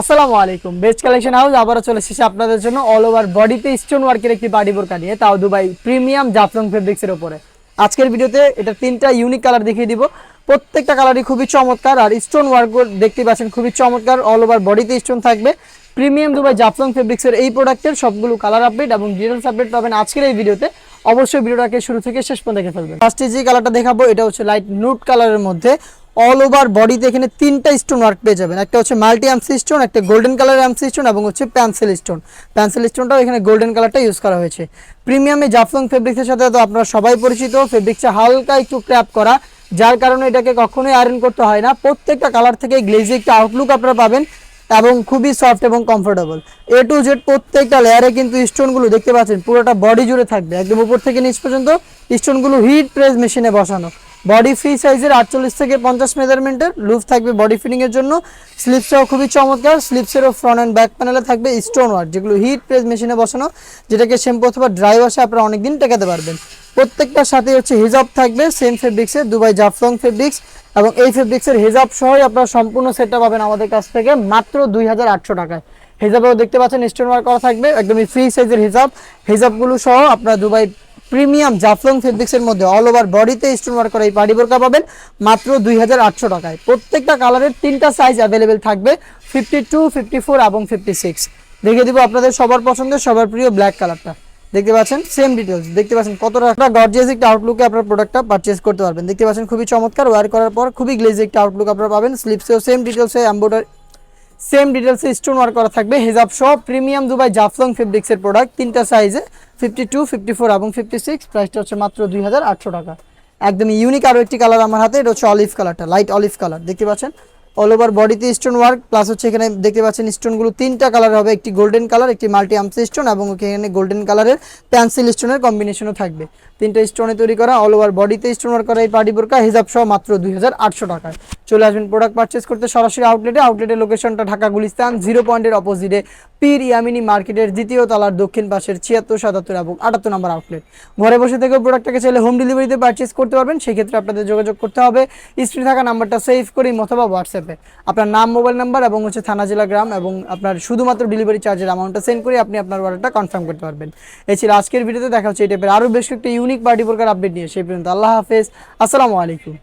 আসসালামু আলাইকুম। Best collection house আবারও চলে এসেছে আপনাদের জন্য অল ওভার বডিতে স্টোন ওয়ার্কের একটি বাড়ি বোরকা নিয়ে, তাও দুবাই প্রিমিয়াম জাফলং ফেব্রিক্সের ওপরে আজকের ভিডিওতে এটা তিনটা ইউনিক কালার দেখিয়ে দিব। প্রত্যেকটা কালারই খুবই চমৎকার, আর স্টোন ওয়ার্ক দেখতে পাচ্ছেন খুবই চমৎকার অল ওভার বডিতে স্টোন থাকবে। প্রিমিয়াম দুবাই জাফলং ফেব্রিক্সের এই প্রোডাক্টের সবগুলো কালার আপডেট এবং ডিটেলস আপডেট পাবেন আজকের এই ভিডিওতে। অবশ্যই ভিডিওটাকে শুরু থেকে শেষ পর্যন্ত দেখে ফেলবেন। ফার্স্টে যে কালারটা দেখাবো, এটা হচ্ছে লাইট নুট কালারের মধ্যে অল ওভার বডিতে এখানে তিনটা স্টোন ওয়ার্ক পেয়ে যাবেন। একটা হচ্ছে মাল্টি অ্যামসি স্টোন একটা গোল্ডেন কালার অ্যামসি স্টোন এবং হচ্ছে প্যান্সেল স্টোন প্যান্সেল স্টোনটাও এখানে গোল্ডেন কালারটা ইউজ করা হয়েছে। প্রিমিয়ামে জাফলং ফেব্রিক্সের সাথে তো আপনারা সবাই পরিচিত। ফেব্রিক্সটা হালকা একটু ক্র্যাপ করা, যার কারণে এটাকে কখনোই আয়রন করতে হয় না। প্রত্যেকটা কালার থেকে গ্লেজি একটা আউটলুক আপনারা পাবেন এবং খুবই সফট এবং কমফোর্টেবল এ টু জেড প্রত্যেকটা লেয়ারে কিন্তু স্টোনগুলো দেখতে পাচ্ছেন, পুরোটা বডি জুড়ে থাকবে। একদম উপর থেকে নিচ পর্যন্ত স্টোনগুলো হিট প্রেস মেশিনে বসানো। বডি ফ্রি সাইজের আটচল্লিশ থেকে পঞ্চাশ মেজারমেন্টের লুফ থাকবে বডি ফিটিং এর জন্য। স্লিপসটাও খুবই চমৎকার। স্লিপসেরও ফ্রন্ট অ্যান্ড ব্যাক প্যানেলে থাকবে স্টোন ওয়ার্ক যেগুলো হিট প্রেস মেশিনে বসানো, যেটাকে শ্যাম্পু অথবা ড্রাই ওয়াশে আপনারা অনেকদিন টেকাতে পারবেন। প্রত্যেকটার সাথে হচ্ছে হিজাব থাকবে সেম ফেব্রিক্সের দুবাই জাফলং ফেব্রিক্স এবং এই ফেব্রিক্সের হিজাব সহই আপনারা সম্পূর্ণ সেটটা পাবেন আমাদের কাছ থেকে মাত্র দুই হাজার আটশো টাকায়। হিজাবেও দেখতে পাচ্ছেন স্টোন ওয়ার্ক করা থাকবে, একদমই ফ্রি সাইজের হিজাব হিজাবগুলো সহ আপনারা দুবাই প্রিমিয়াম জাফলং ফেব্রিক্সের মধ্যে অল ওভার বডিতে স্টোন ওয়ার্ক করা এই পার্টি বোরকা পাবেন মাত্র দুই হাজার আটশো টাকায়। প্রত্যেকটা কালারের তিনটা সাইজ অ্যাভেলেবেল থাকবে ফিফটি টু ফিফটি ফোর এবং ফিফটি সিক্স দেখে দিব আপনাদের সবার পছন্দের, সবার প্রিয় ব্ল্যাক কালারটা দেখতে পাচ্ছেন? সেম ডিটেলস দেখতে পাচ্ছেন কতটা একটা গর্জিয়াস একটা আউটলুকে আপনার প্রোডাক্টটা পারচেজ করতে পারবেন। দেখতে পাচ্ছেন খুবই চমৎকার ওয়ার করার পর খুবই গ্লেজি একটা আউটলুক আপনারা পাবেন। স্লিপসেও সেম ডিটেলসে এম্বোডারি সেম ডিটেলসে স্টোন ওয়ার্ক করা থাকবে। হেজাব সহ প্রিমিয়াম দুবাই জাফলং ফেব্রিক্সের প্রোডাক্ট তিনটা সাইজে ফিফটি টু ফিফটি ফোর এবং ফিফটি সিক্স প্রাইসটা হচ্ছে মাত্র দুই হাজার আটশো টাকা। একদম ইউনিক আরও একটি কালার আমার হাতে, এটা হচ্ছে অলিভ কালারটা লাইট অলিভ কালার দেখতে পাচ্ছেন? অল ওভার বডিতে স্টোন ওয়ার্ক প্লাস হচ্ছে এখানে দেখতে পাচ্ছেন স্টোনগুলো তিনটা কালার হবে, একটি গোল্ডেন কালার একটি মাল্টি আমসি স্টোন এবং এখানে গোল্ডেন কালারের পেন্সিল স্টোনের কম্বিনেশনও থাকবে। তিনটা স্টোনে তৈরি করা অল ওভার বডিতে স্টোন ওয়ার্ক করা এই পার্টি বোরকা হিসাব সহ মাত্র দুই হাজার আটশো টাকায়। চলে আসবেন প্রোডাক্ট পারচেস করতে সরাসরি আউটলেটে আউটলেটের লোকেশনটা ঢাকা গুলিস্তান জিরো পয়েন্টের অপোজিটে পীর ইয়ামিনী মার্কেটের দ্বিতীয় তলার দক্ষিণ পাশের ছিয়াত্তর, সাতাত্তর এবং আটাত্তর নম্বর আউটলেট ঘরে বসে থেকে প্রোডাক্টটাকে চাইলে হোম ডেলিভারিতে পারচেস করতে পারবেন। সেক্ষেত্রে আপনাদের যোগাযোগ করতে হবে। স্ক্রিনে থাকা নাম্বারটা সেভ করি অথবা হোয়াটসঅ্যাপে আপনার নাম মোবাইল নাম্বার এবং হচ্ছে থানা, জেলা, গ্রাম এবং আপনার শুধুমাত্র ডেলিভারি চার্জের অ্যামাউন্টটা সেন্ড করে আপনি আপনার অর্ডারটা কনফার্ম করতে পারবেন। এই ছিল আজকের ভিডিওতে দেখা হচ্ছে এই টাইপের আরও বেশ কয়েকটা ইউনিক পার্টি প্রকার আপডেট নিয়ে। সেই পর্যন্ত আল্লাহ হাফেজ। আসসালামু আলাইকুম।